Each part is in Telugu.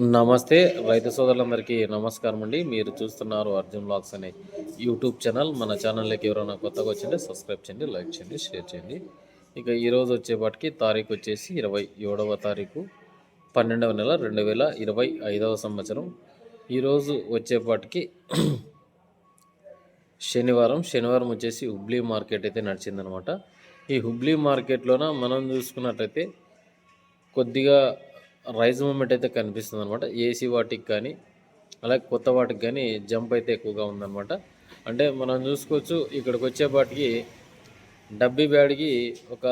నమస్తే రైతు సోదరులందరికీ నమస్కారం అండి. మీరు చూస్తున్నారు అర్జున్ బ్లాగ్స్ అనే యూట్యూబ్ ఛానల్. మన ఛానల్లోకి ఎవరైనా కొత్తగా వచ్చింటే సబ్స్క్రైబ్ చేయండి లైక్ చేయండి షేర్ చేయండి. ఇక ఈరోజు వచ్చేపాటికి తారీఖు వచ్చేసి ఇరవై ఏడవ తారీఖు పన్నెండవ నెల రెండు వేల ఇరవై ఐదవ సంవత్సరం. ఈరోజు వచ్చేపాటికి శనివారం. శనివారం వచ్చేసి హుబ్లీ మార్కెట్ అయితే నడిచిందనమాట. ఈ హుబ్లీ మార్కెట్లోన మనం చూసుకున్నట్టయితే కొద్దిగా రైజ్ మూమెంట్ అయితే కనిపిస్తుంది అనమాట ఏసీ వాటికి కానీ అలాగే కొత్త వాటికి కానీ జంప్ అయితే ఎక్కువగా ఉందన్నమాట. అంటే మనం చూసుకోవచ్చు ఇక్కడికి వచ్చేపాటికి డబ్బీ బ్యాడ్కి ఒక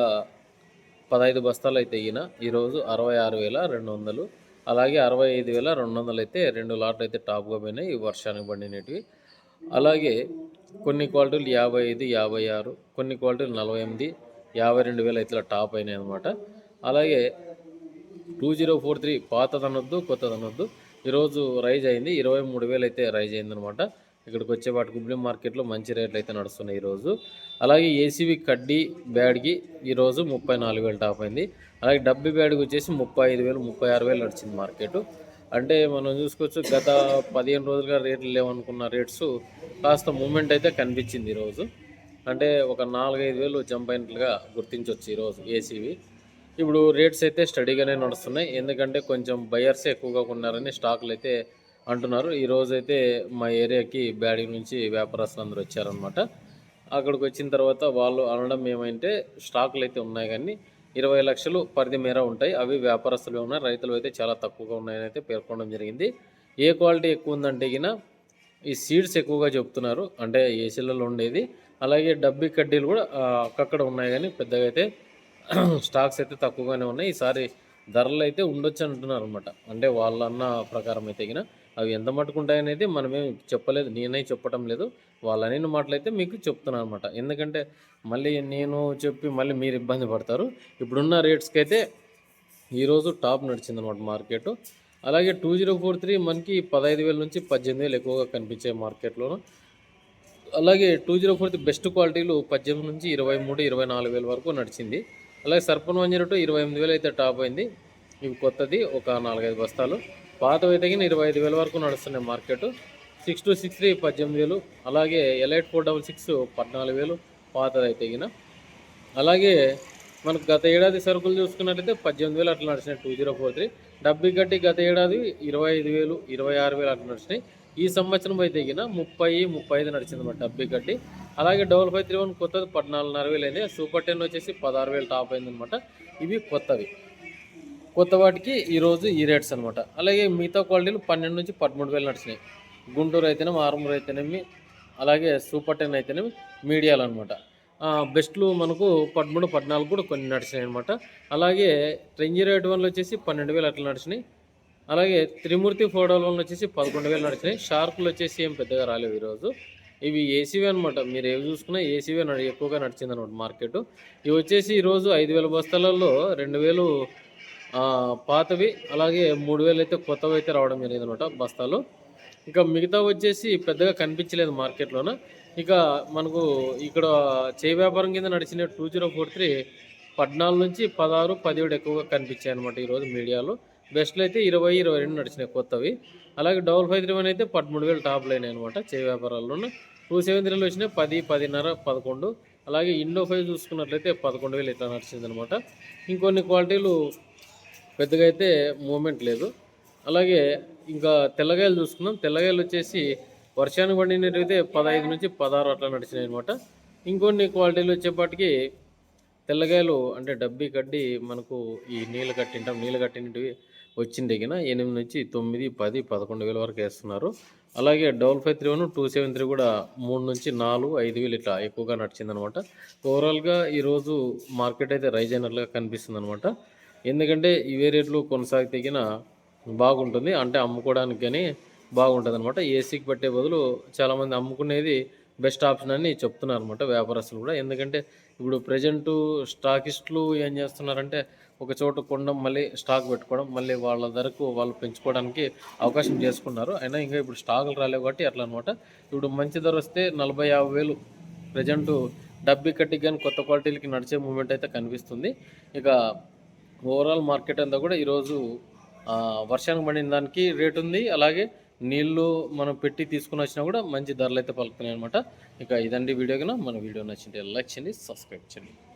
పదహైదు బస్తాలు అయితే ఎగిన ఈరోజు అరవై ఆరు వేల రెండు వందలు అలాగే అరవై ఐదు వేల రెండు వందలు అయితే రెండు లాట్లు అయితే టాప్గా పోయినాయి ఈ వర్షానికి పండినవి అలాగే కొన్ని క్వాలిటీలు యాభై ఐదు యాభై ఆరు కొన్ని క్వాలిటీలు నలభై ఎనిమిది యాభై రెండు వేలు అయితే టాప్ అయినాయి అనమాట అలాగే టూ జీరో ఫోర్ త్రీ పాతదనొద్దు కొత్తదనొద్దు. ఈరోజు రైజ్ అయింది ఇరవై మూడు వేలు అయితే రైజ్ అయిందనమాట. ఇక్కడికి వచ్చే వాటి గుబ్లీ మార్కెట్లో మంచి రేట్లు అయితే నడుస్తున్నాయి ఈరోజు. అలాగే ఏసీవి కడ్డీ బ్యాడ్కి ఈరోజు ముప్పై నాలుగు వేలు టాప్ అయింది. అలాగే డబ్బీ బ్యాడ్కి వచ్చేసి ముప్పై ఐదు వేలు ముప్పై ఆరు వేలు నడిచింది మార్కెట్. అంటే మనం చూసుకోవచ్చు గత పదిహేను రోజులుగా రేట్లు లేవనుకున్న రేట్స్ కాస్త మూమెంట్ అయితే కనిపించింది ఈరోజు. అంటే ఒక నాలుగైదు వేలు జంప్ అయినట్లుగా గుర్తించవచ్చు ఈరోజు ఏసీవి ఇప్పుడు రేట్స్ అయితే స్టడీగానే నడుస్తున్నాయి. ఎందుకంటే కొంచెం బయర్స్ ఎక్కువగా ఉన్నారని స్టాకులు అయితే అంటున్నారు. ఈరోజు అయితే మా ఏరియాకి బ్యాడీ నుంచి వ్యాపారస్తులు అందరూ వచ్చారనమాట అక్కడికి వచ్చిన తర్వాత వాళ్ళు అనడం ఏమంటే స్టాకులు అయితే ఉన్నాయి కానీ ఇరవై లక్షలు పరిధి మేర ఉంటాయి. అవి వ్యాపారస్తులు ఉన్నాయి రైతులు అయితే చాలా తక్కువగా ఉన్నాయని అయితే పేర్కొనడం జరిగింది. ఏ క్వాలిటీ ఎక్కువ ఉందంటే గిన ఈ సీడ్స్ ఎక్కువగా చెప్తున్నారు. అంటే ఏసీలలో ఉండేది. అలాగే డబ్బీ కడ్డీలు కూడా అక్కడ ఉన్నాయి కానీ పెద్దగా అయితే స్టాక్స్ అయితే తక్కువగానే ఉన్నాయి. ఈసారి ధరలు అయితే ఉండొచ్చు అంటున్నారు అనమాట అంటే వాళ్ళ అన్న ప్రకారం అయితే గిన అవి ఎంత మట్టుకు ఉంటాయనేది మనమేం చెప్పలేదు నేనే చెప్పటం లేదు. వాళ్ళని మాటలు మాటలైతే మీకు చెప్తున్నాను అనమాట ఎందుకంటే మళ్ళీ నేను చెప్పి మళ్ళీ మీరు ఇబ్బంది పడతారు. ఇప్పుడున్న రేట్స్కి అయితే ఈరోజు టాప్ నడిచింది అనమాట మార్కెట్. అలాగే టూ జీరో ఫోర్ త్రీ మనకి పదహైదు వేల నుంచి పద్దెనిమిది వేలు ఎక్కువగా కనిపించే మార్కెట్లోను అలాగే two zero four three best క్వాలిటీలు పద్దెనిమిది నుంచి ఇరవై మూడు ఇరవై నాలుగు వేల వరకు నడిచింది. అలాగే సర్పన్ వన్ జీరో టూ ఇరవై ఎనిమిది వేలు అయితే టాప్ అయింది. ఇవి కొత్తది ఒక నాలుగైదు బస్తాలు. పాతవి అయితే ఇరవై ఐదు వేల వరకు నడుస్తున్నాయి market. Six two six three పద్దెనిమిది వేలు. అలాగే ఎలైట్ ఫోర్ డబల్ సిక్స్ పద్నాలుగు వేలు పాతది అయితే అలాగే మనకు గత ఏడాది సరుకులు చూసుకున్నట్లయితే పద్దెనిమిది వేలు అట్లా నడిచినాయి టూ జీరో ఫోర్ త్రీ. డబ్బీ గట్టి గత ఏడాది ఇరవై ఐదు వేలు ఇరవై ఆరు వేలు అట్లా నడిచినాయి. ఈ సంవత్సరం అయితే గిన ముప్పై ముప్పై ఐదు నడిచింది మన డబ్బీ గట్టి. అలాగే డబల్ ఫైవ్ త్రీ వన్ కొత్తది పద్నాలుగున్నర వేలు అయింది సూపర్ టెన్ వచ్చేసి పదహారు వేలు టాప్ అయింది అనమాట ఇవి కొత్తవి. కొత్త వాటికి ఈరోజు ఈ రేట్స్ అనమాట అలాగే మిగతా క్వాలిటీలు పన్నెండు నుంచి పదమూడు వేలు నడిచినాయి. గుంటూరు అయితేనేమి ఆరుమూరు అయితేనేమి అలాగే సూపర్ టెన్ అయితేనేమి మీడియాలు అనమాట బెస్ట్లు మనకు పదమూడు పద్నాలుగు కూడా కొన్ని నడిచినాయి అనమాట అలాగే ట్రెంజీ ఎయిట్ వన్లు వచ్చేసి పన్నెండు వేలు అట్లా నడిచినాయి. అలాగే త్రిమూర్తి ఫోటోల వన్లు వచ్చేసి పదకొండు వేలు నడిచినాయి. షార్కులు వచ్చేసి ఏం పెద్దగా రాలేవు ఈరోజు. ఇవి ఏసీవీ అనమాట మీరు ఏవి చూసుకున్నా ఏసీవీ ఎక్కువగా నడిచింది అనమాట మార్కెట్. ఇవి వచ్చేసి ఈరోజు ఐదు వేల బస్తాలలో రెండు వేలు పాతవి అలాగే మూడు వేలు అయితే కొత్తవి అయితే రావడం జరిగింది అనమాట బస్తాలు. ఇంకా మిగతా వచ్చేసి పెద్దగా కనిపించలేదు మార్కెట్లోన. ఇక మనకు ఇక్కడ చేయి వ్యాపారం కింద నడిచిన టూ జీరో ఫోర్ త్రీ పద్నాలుగు నుంచి పదహారు పదిహేడు ఎక్కువగా కనిపించాయి అనమాట ఈరోజు మీడియాలో. బెస్ట్లు అయితే ఇరవై ఇరవై రెండు నడిచినాయి కొత్తవి. అలాగే డబుల్ ఫైవ్ త్రీ వన్ అయితే పదమూడు వేలు టాప్లు లైన్ అనమాట చే వ్యాపారాల్లోనూ. టూ సెవెన్ త్రీలో వచ్చినాయి పది పదిన్నర పదకొండు. అలాగే ఇండో ఫైవ్ చూసుకున్నట్లయితే పదకొండు వేలు ఇట్లా నడిచింది అనమాట ఇంకొన్ని క్వాలిటీలు పెద్దగా అయితే మూమెంట్ లేదు. అలాగే ఇంకా తెల్లగాయలు చూసుకున్నాం తెల్లగాయలు వచ్చేసి వర్షానికి పండినట్టయితే పదహైదు నుంచి పదహారు అట్లా నడిచినాయి అనమాట ఇంకొన్ని క్వాలిటీలు వచ్చేపాటికి తెల్లగాయలు అంటే డబ్బి కడ్డి మనకు ఈ నీళ్ళు కట్టింటాం నీళ్ళు కట్టినవి వచ్చిన దగ్గర ఎనిమిది నుంచి తొమ్మిది పది పదకొండు వేల వరకు వేస్తున్నారు. అలాగే double five three one two seven three కూడా మూడు నుంచి నాలుగు ఐదు వేలు ఇట్లా ఎక్కువగా నడిచిందనమాట. ఓవరాల్గా ఈరోజు మార్కెట్ అయితే రైజ్ అయినట్లుగా కనిపిస్తుంది అనమాట ఎందుకంటే ఇవే రేట్లు కొనసాగితేగిన బాగుంటుంది. అంటే అమ్ముకోవడానికి కానీ బాగుంటుంది అనమాట ఏసీకి పట్టే బదులు చాలామంది అమ్ముకునేది బెస్ట్ ఆప్షన్ అని చెప్తున్నారు అనమాట వ్యాపారస్తులు కూడా. ఎందుకంటే ఇప్పుడు ప్రజెంట్ స్టాకిస్టులు ఏం చేస్తున్నారంటే ఒక చోట కొండం మళ్ళీ స్టాక్ పెట్టుకోవడం మళ్ళీ వాళ్ళ ధరకు వాళ్ళు పెంచుకోవడానికి అవకాశం చేసుకున్నారు. అయినా ఇంకా ఇప్పుడు స్టాకులు రాలేవు కాబట్టి అట్లా అనమాట ఇప్పుడు మంచి ధర వస్తే నలభై యాభై వేలు ప్రజెంట్ డబ్బీ కట్టి కానీ కొత్త క్వాలిటీలకి నడిచే మూమెంట్ అయితే కనిపిస్తుంది. ఇక ఓవరాల్ మార్కెట్ అంతా కూడా ఈరోజు వర్షానికి పడిన దానికి రేటు ఉంది. అలాగే నీళ్ళు మనం పెట్టి తీసుకుని వచ్చినా కూడా మంచి ధరలు అయితే పలుకుతున్నాయి అనమాట ఇక ఇదండి వీడియో కన్నా మన వీడియో నచ్చింటే లైక్ చేయండి సబ్స్క్రైబ్ చేయండి.